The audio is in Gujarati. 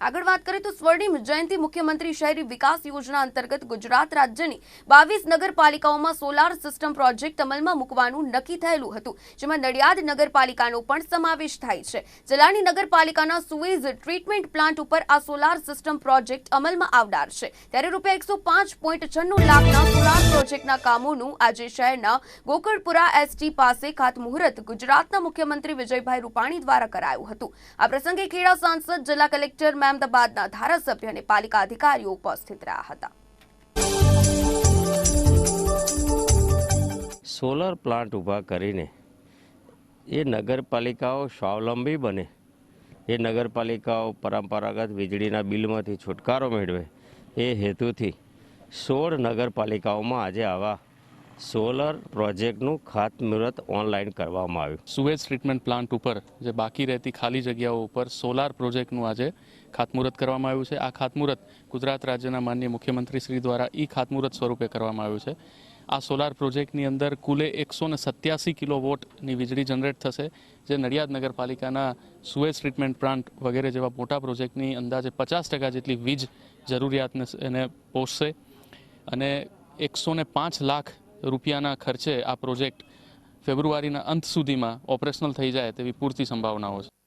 આગળ વાત કરીએ તો સ્વર્ણિમ જયંતિ મુખ્યમંત્રી શહેરી વિકાસ યોજના અંતર્ગત ગુજરાત રાજ્યની બાવીસ નગરપાલિકાઓમાં સોલાર સિસ્ટમ પ્રોજેક્ટ અમલમાં મૂકવાનું નક્કી થયેલું હતું, જેમાં નડિયાદ નગરપાલિકાનો પણ સમાવેશ થાય છે. જલાણી નગરપાલિકાના સુએઝ ટ્રીટમેન્ટ પ્લાન્ટ ઉપર આ સોલાર સિસ્ટમ પ્રોજેક્ટ અમલમાં આવનાર છે. ત્યારે રૂપિયા એકસો પાંચ પોઈન્ટ છન્નું લાખના સોલાર પ્રોજેક્ટના કામોનું આજે શહેરના ગોકળપુરા એસટી પાસે ખાતમુહૂર્ત ગુજરાતના મુખ્યમંત્રી વિજયભાઈ રૂપાણી દ્વારા કરાયું હતું. આ પ્રસંગે ખેડા સાંસદ જિલ્લા કલેક્ટર મહેમદાબાદના ધારાસભ્ય અને પાલિકા અધિકારીઓ ઉપસ્થિત રહ્યા હતા. સોલર પ્લાન્ટ ઊભા કરીને એ નગરપાલિકાઓ સ્વાવલંબી બને. એ નગરપાલિકાઓ પરંપરાગત વીજળીના બિલમાંથી છુટકારો મેળવે. એ હેતુથી સોળ નગરપાલિકાઓમાં આજે આવા સોલર પ્રોજેક્ટનું ખાતમુહૂર્ત ઓનલાઈન કરવામાં આવ્યું. સુએજ ટ્રીટમેન્ટ પ્લાન્ટ ઉપર, જે બાકી રહેતી ખાલી જગ્યાઓ ઉપર સોલાર પ્રોજેક્ટનું આજે ખાતમુહૂર્ત કરવામાં આવ્યું છે. આ ખાતમુહૂર્ત ગુજરાત રાજ્યના માનનીય મુખ્યમંત્રી શ્રી દ્વારા ઈ ખાતમુહૂર્ત સ્વરૂપે કરવામાં આવ્યું છે. આ સોલાર પ્રોજેક્ટની અંદર કુલે એકસો ને સત્યાસી કિલો વોટની વીજળી જનરેટ થશે, જે નડિયાદ નગરપાલિકાના સુએજ ટ્રીટમેન્ટ પ્લાન્ટ વગેરે જેવા મોટા પ્રોજેક્ટની અંદાજે પચાસ ટકા જેટલી વીજ જરૂરિયાતને એને પોષશે. અને એકસો પાંચ લાખ રૂપિયાના ખર્ચે આ પ્રોજેક્ટ ફેબ્રુઆરીના અંત સુધીમાં ઓપરેશનલ થઈ જાય તેવી પૂરતી સંભાવનાઓ છે.